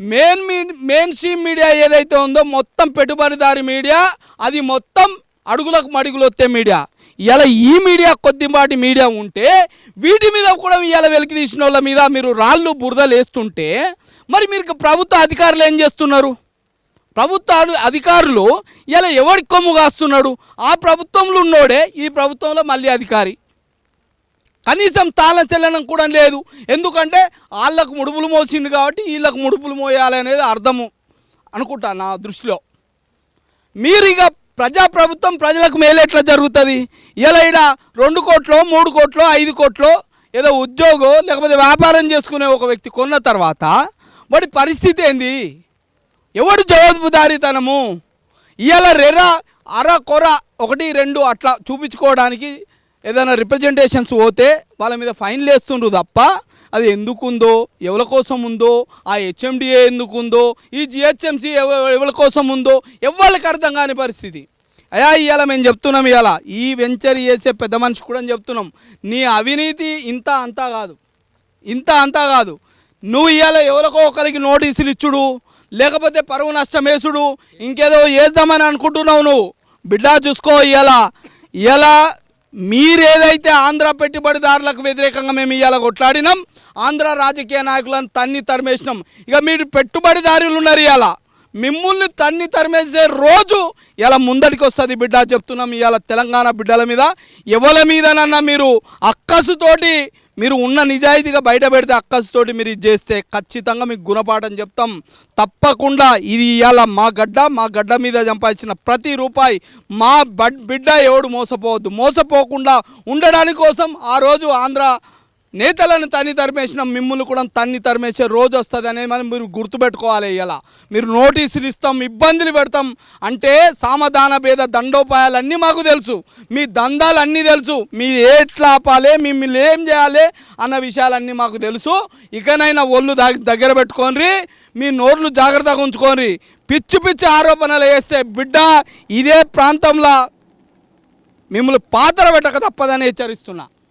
Main మీ mainstream media ఏదైతే ఉందో మొత్తం పెట్టుబడిదారి మీడియా అది మొత్తం అడుగులకు మడుగులు వస్తే మీడియా. ఇలా ఈ మీడియా కొద్దిపాటి మీడియా ఉంటే వీటి మీద కూడా ఇలా వెలికి తీసిన వాళ్ళ మీద మీరు రాళ్ళు బురదలు వేస్తుంటే మరి మీరు ప్రభుత్వ అధికారులు ఏం చేస్తున్నారు? ప్రభుత్వ అధికారులు ఇలా ఎవడి కొమ్ము కాస్తున్నాడు? ఆ ప్రభుత్వంలో ఉన్నోడే ఈ ప్రభుత్వంలో మళ్ళీ అధికారి. కనీసం తాళం చెల్లడం కూడా లేదు. ఎందుకంటే వాళ్ళకు ముడుపులు మోసిండు కాబట్టి వీళ్ళకు ముడుపులు మోయాలి అనేది అర్థము అనుకుంటా నా దృష్టిలో. మీరు ఇక ప్రజాప్రభుత్వం ప్రజలకు మేలు ఎట్లా జరుగుతుంది? ఇలా రెండు కోట్లో మూడు కోట్లు ఐదు కోట్లో ఏదో ఉద్యోగం లేకపోతే వ్యాపారం చేసుకునే ఒక వ్యక్తి కొన్న తర్వాత వాడి పరిస్థితి ఏంది? ఎవడు జవాబుదారీతనము? ఇవాళ రెర అర కొర ఒకటి రెండు అట్లా చూపించుకోవడానికి ఏదైనా రిప్రజెంటేషన్స్ పోతే వాళ్ళ మీద ఫైన్లు వేస్తుండ్రు తప్ప అది ఎందుకుందో ఎవరి కోసం ఉందో ఆ హెచ్ఎండిఏ ఎందుకుందో ఈ జిహెచ్ఎంసీ ఎవరి కోసం ఉందో ఎవరికి అర్థం కాని పరిస్థితి. అయా ఇవాళ మేము చెప్తున్నాం ఇవాళ ఈ వెంచర్ చేసే పెద్ద మనిషి కూడా చెప్తున్నాం. నీ అవినీతి ఇంత అంతా కాదు. ఇంత అంతా కాదు. నువ్వు ఇవాళ ఎవరికో ఒకరికి నోటీసులు ఇచ్చుడు లేకపోతే పరువు నష్టం వేసుడు ఇంకేదో వేద్దామని అనుకుంటున్నావు నువ్వు. బిడ్డా చూసుకో ఇవాళ ఇలా మీరేదైతే ఆంధ్ర పెట్టుబడిదారులకు వ్యతిరేకంగా మేము ఇవాళ కొట్లాడినాం ఆంధ్ర రాజకీయ నాయకులను తన్ని తరిమేసినాం. ఇక మీరు పెట్టుబడిదారులు ఉన్నారు ఇవాళ మిమ్మల్ని తన్ని తరిమేసే రోజు ఇలా ముందడికి వస్తుంది బిడ్డ చెప్తున్నాం ఇవాళ తెలంగాణ బిడ్డల మీద. ఎవల మీదనన్నా మీరు అక్కసుతోటి మీరు ఉన్న నిజాయితీగా బయట పెడితే అక్కసుతోటి మీరు ఇది చేస్తే ఖచ్చితంగా మీకు గుణపాఠం చెప్తాం. తప్పకుండా ఇది ఇవాళ మా గడ్డ మా గడ్డ మీద సంపాదించిన ప్రతి రూపాయి మా బడ్ బిడ్డ ఎవడు మోసపోవద్దు. మోసపోకుండా ఉండడానికి కోసం ఆ రోజు ఆంధ్ర నేతలను తన్ని తరిమేసిన మిమ్మల్ని కూడా తన్ని తరిమేసే రోజు వస్తుంది అనేది మనం మీరు గుర్తుపెట్టుకోవాలి ఇలా. మీరు నోటీసులు ఇస్తాం ఇబ్బందులు పెడతాం అంటే సామధాన భేద దండోపాయాలన్నీ మాకు తెలుసు. మీ దందాలు అన్నీ తెలుసు. మీ ఎట్లా ఆపాలి మిమ్మల్ని ఏం చేయాలి అన్న విషయాలన్నీ మాకు తెలుసు. ఇకనైనా ఒళ్ళు దా- దగ్గర పెట్టుకోండి. మీ నోర్లు జాగ్రత్తగా ఉంచుకోండి. పిచ్చి పిచ్చి ఆరోపణలు వేస్తే బిడ్డ ఇదే ప్రాంతంలో మిమ్మల్ని పాత్ర పెట్టక తప్పదని హెచ్చరిస్తున్నా.